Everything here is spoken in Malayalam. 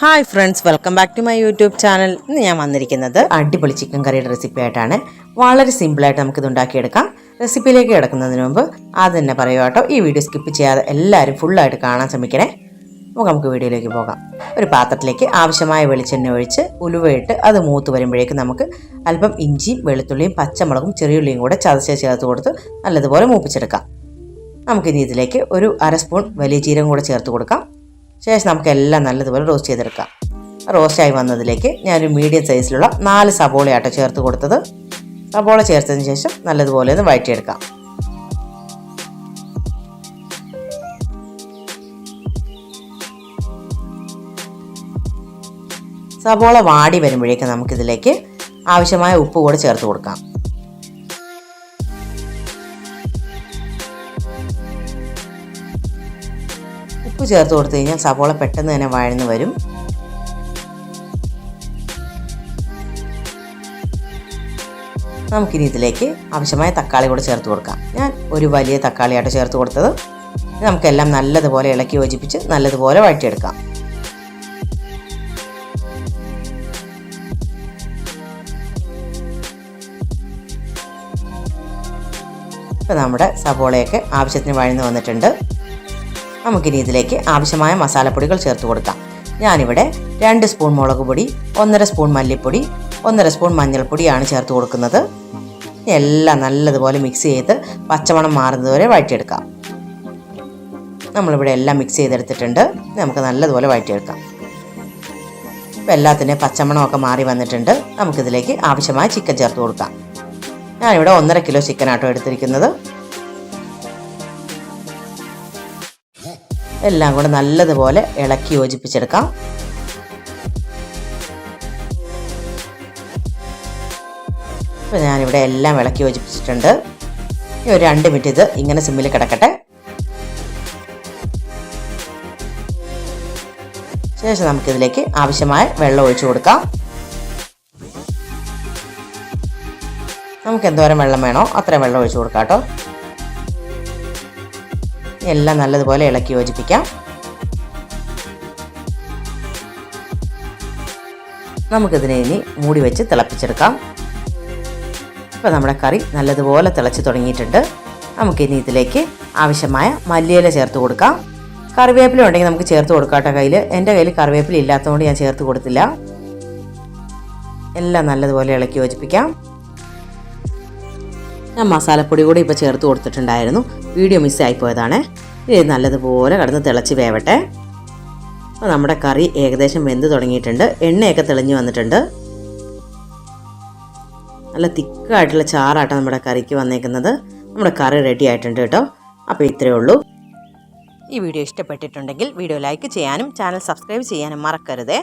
Hi friends welcome back to my YouTube channel ഇന്ന് ഞാൻ വന്നിരിക്കുന്നത് അടിപൊളി ചിക്കൻ കറിയുടെ റെസിപ്പി ആയിട്ടാണ്. വളരെ സിമ്പിളായിട്ട് നമുക്കിത് ഉണ്ടാക്കിയെടുക്കാം. റെസിപ്പിയിലേക്ക് കിടക്കുന്നതിന് മുമ്പ് ആദ്യം തന്നെ പറയുക കേട്ടോ ഈ വീഡിയോ സ്കിപ്പ് ചെയ്യാതെ എല്ലാവരും ഫുള്ളായിട്ട് കാണാൻ ശ്രമിക്കണേ. അപ്പോൾ നമുക്ക് വീഡിയോയിലേക്ക് പോകാം. ഒരു പാത്രത്തിലേക്ക് ആവശ്യമായ വെളിച്ചെണ്ണ ഒഴിച്ച് ഉലുവയിട്ട് അത് മൂത്ത് വരുമ്പോഴേക്കും നമുക്ക് അല്പം ഇഞ്ചിയും വെളുത്തുള്ളിയും പച്ചമുളകും ചെറിയുള്ളിയും കൂടെ ചതച്ച് ചേർത്ത് കൊടുത്ത് നല്ലതുപോലെ മൂപ്പിച്ചെടുക്കാം. നമുക്കിനി ഇതിലേക്ക് ഒരു അര സ്പൂൺ വലിയ ജീരകം കൂടെ ചേർത്ത് കൊടുക്കാം. ശേഷം നമുക്ക് എല്ലാം നല്ലതുപോലെ റോസ്റ്റ് ചെയ്തെടുക്കാം. റോസ്റ്റായി വന്നതിലേക്ക് ഞാനൊരു മീഡിയം സൈസിലുള്ള നാല് സബോളയാട്ടോ ചേർത്ത് കൊടുത്തത്. സബോള ചേർത്തതിന് ശേഷം നല്ലതുപോലെ ഒന്ന് വഴറ്റിയെടുക്കാം. സബോള വാടി വരുമ്പോഴേക്കും നമുക്കിതിലേക്ക് ആവശ്യമായ ഉപ്പ് കൂടെ ചേർത്ത് കൊടുക്കാം. ഉപ്പ് ചേർത്ത് കൊടുത്തു കഴിഞ്ഞാൽ സവോള പെട്ടെന്ന് തന്നെ വഴന്ന് വരും. നമുക്കിനി ഇതിലേക്ക് ആവശ്യമായ തക്കാളി കൂടെ ചേർത്ത് കൊടുക്കാം. ഞാൻ ഒരു വലിയ തക്കാളിയായിട്ട് ചേർത്ത് കൊടുത്തത് നമുക്കെല്ലാം നല്ലതുപോലെ ഇളക്കി യോജിപ്പിച്ച് നല്ലതുപോലെ വഴറ്റിയെടുക്കാം. ഇപ്പം നമ്മുടെ സവോളയൊക്കെ ആവശ്യത്തിന് വഴന്ന് വന്നിട്ടുണ്ട്. നമുക്കിനി ഇതിലേക്ക് ആവശ്യമായ മസാലപ്പൊടികൾ ചേർത്ത് കൊടുക്കാം. ഞാനിവിടെ രണ്ട് സ്പൂൺ മുളക് പൊടി ഒന്നര സ്പൂൺ മല്ലിപ്പൊടി ഒന്നര സ്പൂൺ മഞ്ഞൾപ്പൊടിയാണ് ചേർത്ത് കൊടുക്കുന്നത്. എല്ലാം നല്ലതുപോലെ മിക്സ് ചെയ്ത് പച്ചമണം മാറുന്നത് വരെ വഴറ്റിയെടുക്കാം. നമ്മളിവിടെ എല്ലാം മിക്സ് ചെയ്തെടുത്തിട്ടുണ്ട്. നമുക്ക് നല്ലതുപോലെ വഴറ്റിയെടുക്കാം. ഇപ്പം എല്ലാത്തിന്റെയും പച്ചമണമൊക്കെ മാറി വന്നിട്ടുണ്ട്. നമുക്കിതിലേക്ക് ആവശ്യമായ ചിക്കൻ ചേർത്ത് കൊടുക്കാം. ഞാനിവിടെ ഒന്നര കിലോ ചിക്കനാട്ടോ എടുത്തിരിക്കുന്നത്. എല്ലാം കൂടെ നല്ലതുപോലെ ഇളക്കി യോജിപ്പിച്ചെടുക്കാം. ഇപ്പോൾ ഞാനിവിടെ എല്ലാം ഇളക്കി യോജിപ്പിച്ചിട്ടുണ്ട്. ഇനി ഒരു രണ്ട് മിനിറ്റ് ഇത് ഇങ്ങനെ സിമ്മിൽ കിടക്കട്ടെ. ശേഷം നമുക്കിതിലേക്ക് ആവശ്യമായ വെള്ളം ഒഴിച്ചു കൊടുക്കാം. നമുക്ക് എന്തോരം വെള്ളം വേണോ അത്രയും വെള്ളം ഒഴിച്ചു കൊടുക്കാം കേട്ടോ. എല്ലാം നല്ലതുപോലെ ഇളക്കി യോജിപ്പിക്കാം. നമുക്കിതിനെ ഇനി മൂടി വെച്ച് തിളപ്പിച്ചെടുക്കാം. ഇപ്പോൾ നമ്മുടെ കറി നല്ലതുപോലെ തിളച്ച് തുടങ്ങിയിട്ടുണ്ട്. നമുക്കിനി ഇതിലേക്ക് ആവശ്യമായ മല്ലിയില ചേർത്ത് കൊടുക്കാം. കറിവേപ്പില ഉണ്ടെങ്കിൽ നമുക്ക് ചേർത്ത് കൊടുക്കാം കേട്ടോ കയ്യിൽ എന്റെ കയ്യിൽ കറിവേപ്പില ഇല്ലാത്തതുകൊണ്ട് ഞാൻ ചേർത്ത് കൊടുത്തില്ല. എല്ലാം നല്ലതുപോലെ ഇളക്കി യോജിപ്പിക്കാം. ഞാൻ മസാലപ്പൊടി കൂടി ഇപ്പോൾ ചേർത്ത് കൊടുത്തിട്ടുണ്ടായിരുന്നു. വീഡിയോ മിസ്സായി പോയതാണ് ഇത് നല്ലതുപോലെ കടന്ന് തിളച്ച് വേവട്ടെ. അപ്പോൾ നമ്മുടെ കറി ഏകദേശം വെന്ത് തുടങ്ങിയിട്ടുണ്ട്. എണ്ണയൊക്കെ തെളിഞ്ഞ് വന്നിട്ടുണ്ട്. നല്ല തിക്കായിട്ടുള്ള ചാറാട്ടോ നമ്മുടെ കറിക്ക് വന്നേക്കുന്നത്. നമ്മുടെ കറി റെഡി ആയിട്ടുണ്ട് കേട്ടോ. അപ്പോൾ ഇത്രയേ ഉള്ളൂ. ഈ വീഡിയോ ഇഷ്ടപ്പെട്ടിട്ടുണ്ടെങ്കിൽ വീഡിയോ ലൈക്ക് ചെയ്യാനും ചാനൽ സബ്സ്ക്രൈബ് ചെയ്യാനും മറക്കരുതേ.